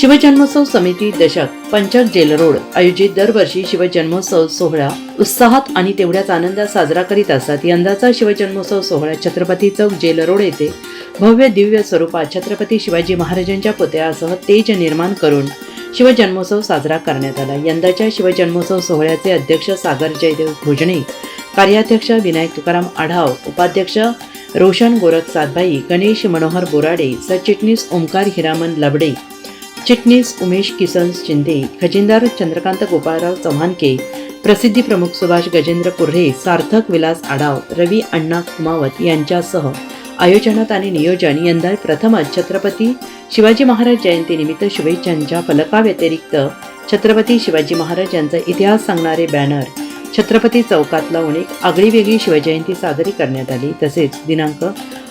शिवजन्मोत्सव समिती दशक पंचक gel road आयोजित दरवर्षी शिवजन्मोत्सव सोहळा उत्साहात आणि तेवढ्याच आनंदात साजरा करीत असतात यंदाचा शिवजन्मोत्सव सोहळा छत्रपती चौक जेल रोड येथे भव्य दिव्य स्वरूपात छत्रपती शिवाजी महाराजांच्या पुतळ्यासह तेज निर्माण करून शिवजन्मोत्सव साजरा करण्यात आला. यंदाच्या शिवजन्मोत्सव सोहळ्याचे अध्यक्ष सागर जयदेव भोजने कार्याध्यक्ष विनायक तुकाराम आढाव उपाध्यक्ष रोशन गोरख सातभाई गणेश मनोहर बोराडे सरचिटणीस ओंकार हिरामन लबडे चिटणीस उमेश किसन शिंदे खजिनदार चंद्रकांत गोपाळराव चव्हाणके प्रसिद्धी प्रमुख सुभाष गजेंद्र कुर्हे सार्थक विलास आढाव रवी अण्णा कुमावत यांच्यासह आयोजनात आणि नियोजन यंदा प्रथमच छत्रपती शिवाजी महाराज जयंतीनिमित्त शुभेच्छांच्या फलकाव्यतिरिक्त छत्रपती शिवाजी महाराज यांचा इतिहास सांगणारे बॅनर छत्रपती चौकात लावून एक आगळीवेगळी शिवजयंती साजरी करण्यात आली. तसेच दिनांक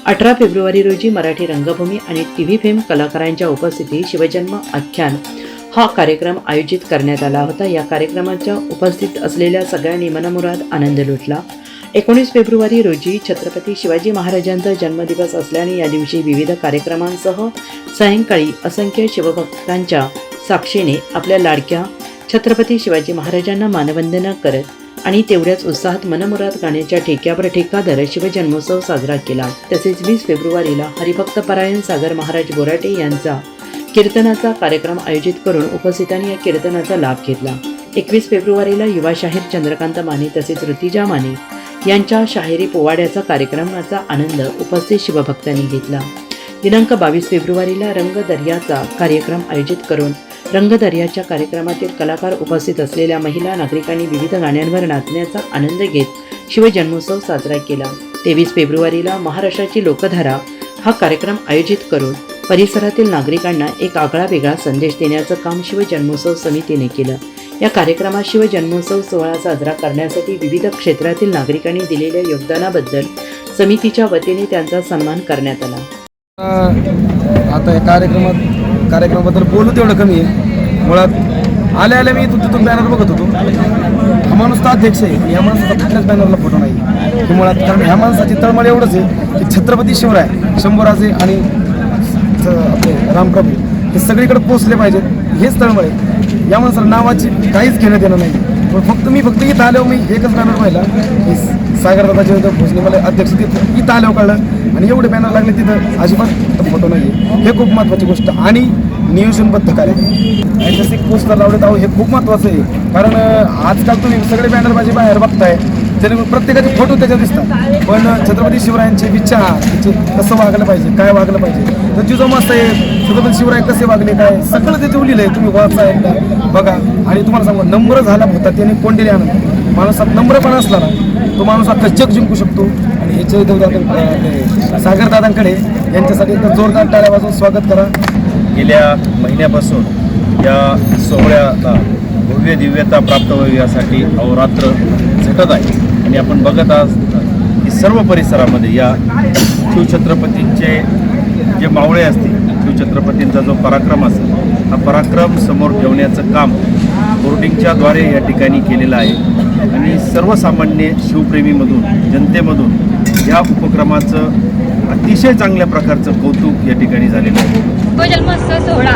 अठरा फेब्रुवारी रोजी मराठी रंगभूमी आणि टी व्ही फेम कलाकारांच्या उपस्थितीत शिवजन्म आख्यान हा कार्यक्रम आयोजित करण्यात आला होता. या कार्यक्रमाच्या उपस्थित असलेल्या सगळ्यांनी मनमुराद आनंद लुटला. एकोणीस फेब्रुवारी रोजी छत्रपती शिवाजी महाराजांचा जन्मदिवस असल्याने या दिवशी विविध कार्यक्रमांसह सायंकाळी असंख्य शिवभक्तांच्या साक्षीने आपल्या लाडक्या छत्रपती शिवाजी महाराजांना मानवंदना करत आणि तेवढ्याच उत्साहात मनमुरात गाण्याच्या ठेक्यावर ठेका धरत शिवजन्मोत्सव साजरा केला. तसेच वीस फेब्रुवारीला हरिभक्त परायण सागर महाराज बोराटे यांचा कीर्तनाचा कार्यक्रम आयोजित करून उपस्थितांनी या कीर्तनाचा लाभ घेतला. एकवीस फेब्रुवारीला युवा शाहीर चंद्रकांत माने तसेच ऋतिजा माने यांच्या शाहिरी पोवाड्याचा कार्यक्रमाचा आनंद उपस्थित शिवभक्तांनी घेतला. दिनांक बावीस फेब्रुवारीला रंग दर्याचा कार्यक्रम आयोजित करून रंगदर्याच्या कार्यक्रमातील कलाकार उपस्थित असलेल्या महिला नागरिकांनी विविध गाण्यांवर नाचण्याचा आनंद घेत शिवजन्मोत्सव साजरा केला. तेवीस फेब्रुवारीला महाराष्ट्राची लोकधारा हा कार्यक्रम आयोजित करून परिसरातील नागरिकांना एक आगळा वेगळा संदेश देण्याचं काम शिवजन्मोत्सव समितीने केलं. या कार्यक्रमात शिवजन्मोत्सव सोहळा साजरा करण्यासाठी विविध क्षेत्रातील नागरिकांनी दिलेल्या योगदानाबद्दल समितीच्या वतीने त्यांचा सन्मान करण्यात आला. आता या कार्यक्रमात कार्यक्रमाबद्दल बोलू तेवढं कमी आहे. मुळात आल्या आल्या मी इथून तिथून बॅनर बघत होतो. हा माणूस तर अध्यक्ष आहे. या माणसाचा कुठल्याच बॅनरला फोटो नाही. की मुळात कारण ह्या माणसाची तळमळ एवढंच आहे की छत्रपती शिवराय शंभूराजे आणि आपले रामप्रभू हे सगळीकडे पोचले पाहिजेत. हेच तळमळ आहे. या माणसाला नावाची काहीच घेण्यात येणं नाही. पण फक्त मी फक्त इथं आल्यावर मी एकच बॅनर पाहिला. की सागरदादा जयदेव भोसले मला अध्यक्ष इथं आल्यावर कळलं. आणि एवढे बॅनर लागले तिथं अजिबात फोटो नाही आहे हे खूप महत्त्वाची गोष्ट. आणि नियोजनबद्ध कार्य आणि जसे पोस्टर लावले आहो हे खूप महत्त्वाचं आहे. कारण आजकाल तुम्ही सगळे बॅनर माझे बाहेर बघताय. तरी प्रत्येकाचे फोटो त्याच्यात दिसतात. पण छत्रपती शिवरायांचे विचार त्याचे कसं वागलं पाहिजे काय वागलं पाहिजे. तर तुझं मस्त आहे छत्रपती शिवराय कसे वागले काय सगळं त्याच्यावर लिहिलं आहे तुम्ही वाचा एकदा बघा. आणि तुम्हाला सांगू नम्र झाला होता त्याने कोंडेले आनंद. माणसात नम्रपणा असला ना तो माणूस अख्खा जग जिंकू शकतो. आणि हे सागरदादांकडे यांच्यासाठी एकदा जोरदार टाळ्यापासून स्वागत करा. गेल्या महिन्यापासून या सोहळ्याला भव्य दिव्यता प्राप्त व्हावी यासाठी अहोरात्र झटत आहे. आणि आपण बघत आहात की सर्व परिसरामध्ये या शिवछत्रपतींचे जे मावळे असतील शिवछत्रपतींचा जो पराक्रम असेल हा पराक्रम समोर ठेवण्याचं काम बोर्डिंगच्या द्वारे या ठिकाणी केलेलं आहे. आणि सर्वसामान्य शिवप्रेमीमधून जनतेमधून या उपक्रमाचं अतिशय चांगल्या प्रकारचं कौतुक या ठिकाणी झालेलं आहे. जन्मोत्सव सोहळा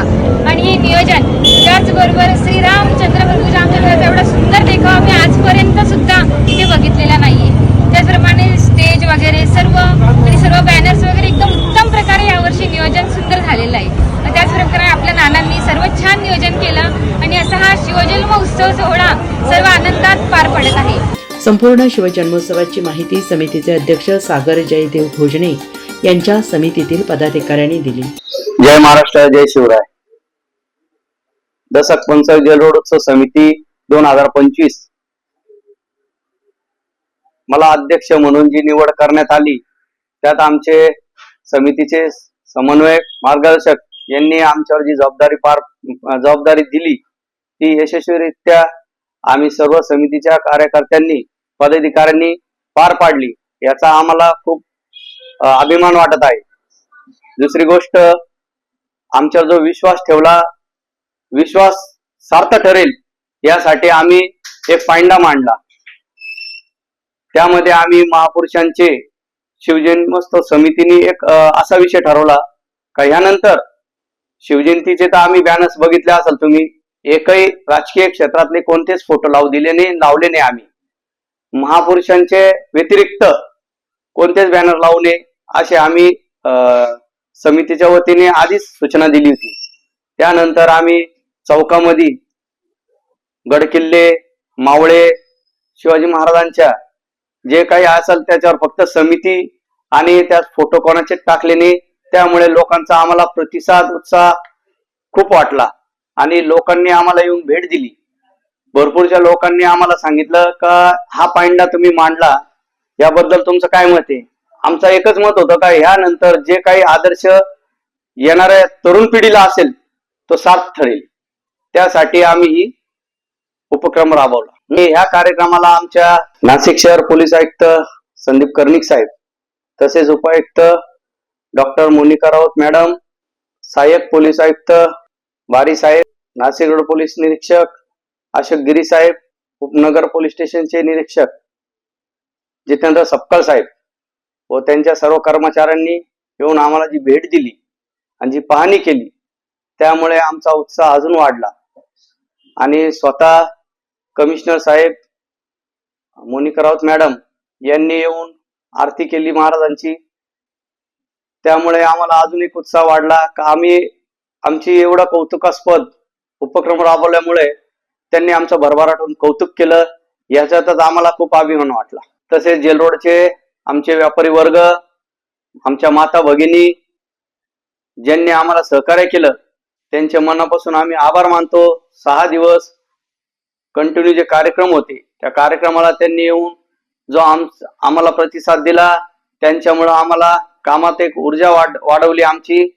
आणि हे नियोजन. त्याचबरोबर श्रीरामचंद्र प्रभू रामचंद्राचा एवढा सुंदर देखावा मी आजपर्यंत सुद्धा इथे बघितलेला नाहीये. त्याचप्रमाणे स्टेज वगैरे सर्व आणि सर्व बॅनर्स वगैरे एकदम उत्तम प्रकारे यावर्षी नियोजन सुंदर झालेलं आहे आणि त्याचप्रकारे आपल्या नानांनी सर्व छान नियोजन केलं आणि असा हा शिवजन्म उत्सव सोहळा सर्व आनंदात पार पडत आहे संपूर्ण शिवजन्मोत्सवाची माहिती समितीचे अध्यक्ष सागर जयदेव भोजने यांच्या समितीतील पदाधिकाऱ्यांनी दिली. जय महाराष्ट्र जय शिवराय. दशक पंचायत जलरोड उत्सव समिती दोन हजार पंचवीस. मला अध्यक्ष म्हणून जी निवड करण्यात आली त्यात आमचे समितीचे समन्वयक मार्गदर्शक यांनी आमच्यावर जी जबाबदारी पार जबाबदारी दिली ती यशस्वीरित्या आम्ही सर्व समितीच्या कार्यकर्त्यांनी पदाधिकाऱ्यांनी पार पाडली. याचा आम्हाला खूप अभिमान वाटत आहे. दुसरी गोष्ट आमच्यावर जो विश्वास ठेवला विश्वास सार्थ ठरेल यासाठी आम्ही एक पांडा मांडला. त्यामध्ये आम्ही महापुरुषांचे शिवजन्मोत्सव समितीने एक असा विषय ठरवला का यानंतर शिवजयंतीचे तर आम्ही बॅनर्स बघितले असाल तुम्ही. एकही राजकीय क्षेत्रातले कोणतेच फोटो लावू दिले नाही लावले नाही आम्ही. महापुरुषांचे व्यतिरिक्त कोणतेच बॅनर लावू नये असे आम्ही अं, समितीच्या वतीने आधीच सूचना दिली होती. त्यानंतर आम्ही चौकामध्ये गडकिल्ले मावळे शिवाजी महाराजांच्या जे काही असेल त्याच्यावर फक्त समिती आणि त्यात फोटो कोणाचे टाकले नाही त्यामुळे लोकांचा आम्हाला प्रतिसाद उत्साह खूप वाटला आणि लोकांनी आम्हाला येऊन भेट दिली. भरपूरच्या लोकांनी आम्हाला सांगितलं का हा पायंडा तुम्ही मांडला याबद्दल तुमचं काय मत आहे? आमचं एकच मत होतं का ह्यानंतर जे काही आदर्श येणाऱ्या तरुण पिढीला असेल तो साथ ठरेल. त्यासाठी आम्ही ही उपक्रम राबवला. मी ह्या कार्यक्रमाला आमच्या नाशिक शहर पोलीस आयुक्त संदीप कर्णिक साहेब तसेच उपायुक्त डॉक्टर मोनिका राऊत मॅडम सहाय्यक पोलीस आयुक्त बारी साहेब नाशिक रोड पोलीस निरीक्षक अशोक गिरी साहेब उपनगर पोलीस स्टेशनचे निरीक्षक जितेंद्र सपकाळ साहेब व त्यांच्या सर्व कर्मचाऱ्यांनी येऊन आम्हाला जी भेट दिली आणि जी पाहणी केली त्यामुळे आमचा उत्साह अजून वाढला. आणि स्वतः कमिशनर साहेब मोनिका राऊत मॅडम यांनी येऊन आरती केली महाराजांची. त्यामुळे आम्हाला अजून एक उत्साह वाढला. का आम्ही आमची एवढा कौतुकास्पद उपक्रम राबवल्यामुळे त्यांनी आमचं भरभराटून कौतुक केलं. याच्यातच आम्हाला खूप अभिमान वाटला. तसेच जेल रोडचे आमचे व्यापारी वर्ग आमच्या माता भगिनी ज्यांनी आम्हाला सहकार्य केलं त्यांच्या मनापासून आम्ही आभार मानतो. सहा दिवस कंटिन्यू जे कार्यक्रम होते त्या कार्यक्रमाला त्यांनी येऊन जो आम आम्हाला प्रतिसाद दिला त्यांच्यामुळं आम्हाला कामात एक ऊर्जा वाढ वाढवली आमची.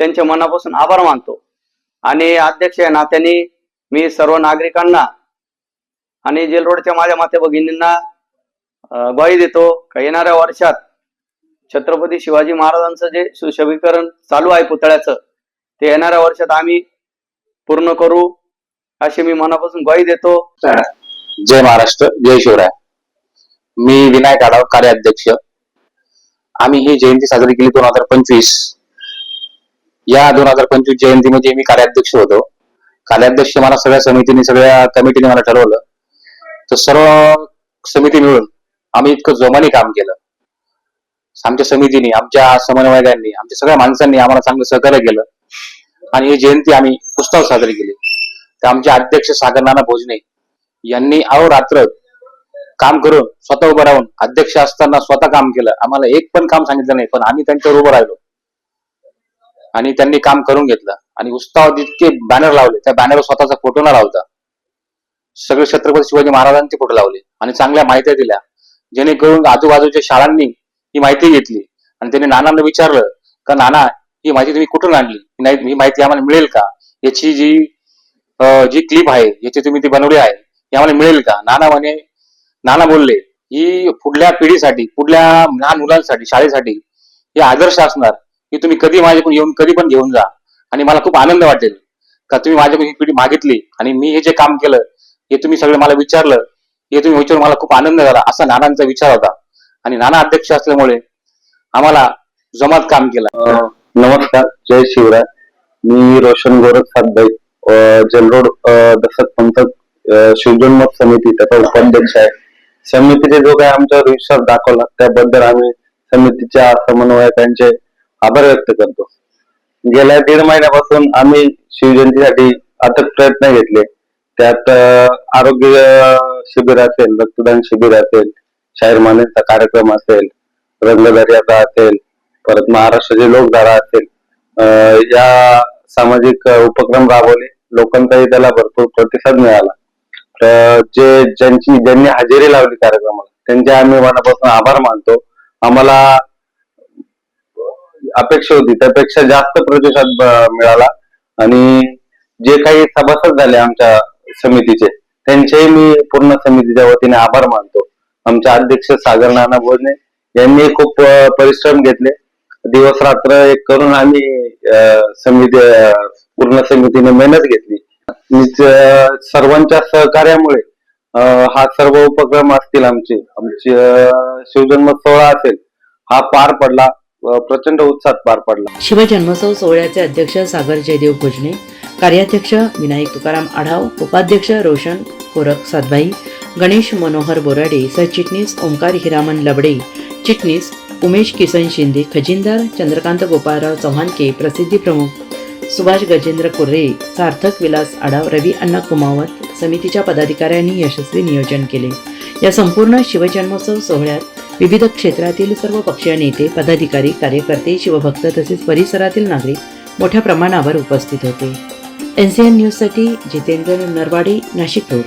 त्यांच्या मनापासून आभार मानतो. आणि अध्यक्ष या नात्याने मी सर्व नागरिकांना आणि जेल रोडच्या माझ्या माते भगिनींना ग्वाही देतो का येणाऱ्या वर्षात छत्रपती शिवाजी महाराजांचं जे सुशोभीकरण चालू आहे पुतळ्याचं ते येणाऱ्या वर्षात आम्ही पूर्ण करू अशी मी मनापासून ग्वाही देतो. जय महाराष्ट्र जय शिवराय. मी विनायक आढाव कार्याध्यक्ष. आम्ही ही जयंती साजरी केली दोन हजार पंचवीस. या दोन हजार पंचवीस जयंतीमध्ये मी कार्याध्यक्ष होतो. कार्याध्यक्ष मला सगळ्या समितीने सगळ्या कमिटीने मला ठरवलं. तर सर्व समिती मिळून आम्ही इतकं जोमाने काम केलं. आमच्या समितीने आमच्या समन्वयकांनी आमच्या सगळ्या माणसांनी आम्हाला चांगलं सहकार्य केलं. आणि ही जयंती आम्ही उत्सव साजरी केली. तर आमचे अध्यक्ष सागर नाना भोजने यांनी अहोरात्र काम करून स्वतः उभं राहून अध्यक्ष असताना स्वतः काम केलं. आम्हाला एक पण काम सांगितलं नाही पण आम्ही त्यांच्यावर उभं राहिलो. आणि त्यांनी काम करून घेतलं. आणि उत्साहात जितके बॅनर लावले. त्या बॅनरवर स्वतःचा फोटो न लावता सगळे छत्रपती शिवाजी महाराजांचे फोटो लावले आणि चांगल्या माहित्या दिल्या. जेणेकरून आजूबाजूच्या शाळांनी ही माहिती घेतली आणि त्यांनी नानांना विचारलं का नाना ही माहिती तुम्ही कुठून आणली? नाही- ही माहिती आम्हाला मिळेल का? याची जी जी क्लिप आहे याची तुम्ही ती बनवली आहे ही आम्हाला मिळेल का? नाना म्हणे नाना बोलले ही पुढल्या पिढीसाठी पुढल्या लहान मुलांसाठी शाळेसाठी हे आदर्श असणार. की तुम्ही कधी माझ्याकडून येऊन कधी पण घेऊन जा. आणि मला खूप आनंद वाटेल. का तुम्ही माझ्याकडून ही पिढी मागितली आणि मी हे जे काम केलं हे तुम्ही सगळं मला विचारलं हे तुम्ही विचारून मला खूप आनंद झाला असा नानांचा विचार होता. आणि नाना अध्यक्ष असल्यामुळे आम्हाला जमात काम केलं. नमस्कार जय शिवराय. मी रोशन गोरख सातबाई जलरोड दशक पंथक अ, समिती त्याचा उपाध्यक्ष आहे. समितीने जो काही आमच्यावर विश्वास दाखवला त्याबद्दल आम्ही समितीच्या समन्वयकांचे आभार व्यक्त करतो. गेल्या दीड महिन्यापासून आम्ही शिवजयंतीसाठी अथक प्रयत्न घेतले. त्यात आरोग्य शिबिर असेल रक्तदान शिबिर असेल शाहीर मानेचा कार्यक्रम असेल रंगदर्याचा असेल परत महाराष्ट्राची लोकधारा असेल अं, या सामाजिक उपक्रम राबवले. लोकांचाही त्याला भरपूर प्रतिसाद मिळाला. तर जे ज्यांची ज्यांनी हजेरी लावली कार्यक्रमाला त्यांचे आम्ही मनापासून आभार मानतो. आम्हाला अपेक्षा होती त्यापेक्षा जास्त प्रतिसाद मिळाला. आणि जे काही सभासद झाले आमच्या समितीचे त्यांचेही मी पूर्ण समितीच्या वतीने आभार मानतो. आमचे अध्यक्ष सागर नाना भोजने यांनी खूप परिश्रम घेतले. दिवस रात्र एक करून आम्ही समिती पूर्ण समितीने मेहनत घेतली. सर्वांच्या सहकार्यामुळे हा सर्व उपक्रम असतील आमचे आमचे शिवजन्म सोहळा असेल हा पार पडला. प्रचंड उत्साहात पार पडला. शिवजन्मोत्सव सोहळ्याचे अध्यक्ष सागर जयदेव कुजणे कार्याध्यक्ष विनायक तुकाराम आढाव उपाध्यक्ष रोशन कोरक सातभाई गणेश मनोहर बोराडे सरचिटणीस ओंकार हिरामन लबडे चिटणीस उमेश किसन शिंदे खजिनदार चंद्रकांत गोपाळराव चव्हाणके प्रसिद्धी प्रमुख सुभाष गजेंद्र कुर्रे सार्थक विलास आढाव रवी अण्णा कुमावत समितीच्या पदाधिकाऱ्यांनी यशस्वी नियोजन केले. या संपूर्ण शिवजन्मोत्सव सोहळ्यात विविध क्षेत्रातील सर्व पक्षीय नेते पदाधिकारी कार्यकर्ते शिवभक्त तसेच परिसरातील नागरिक मोठ्या प्रमाणावर उपस्थित होते. एन सी एन न्यूजसाठी जितेंद्र नरवाडे नाशिक रोड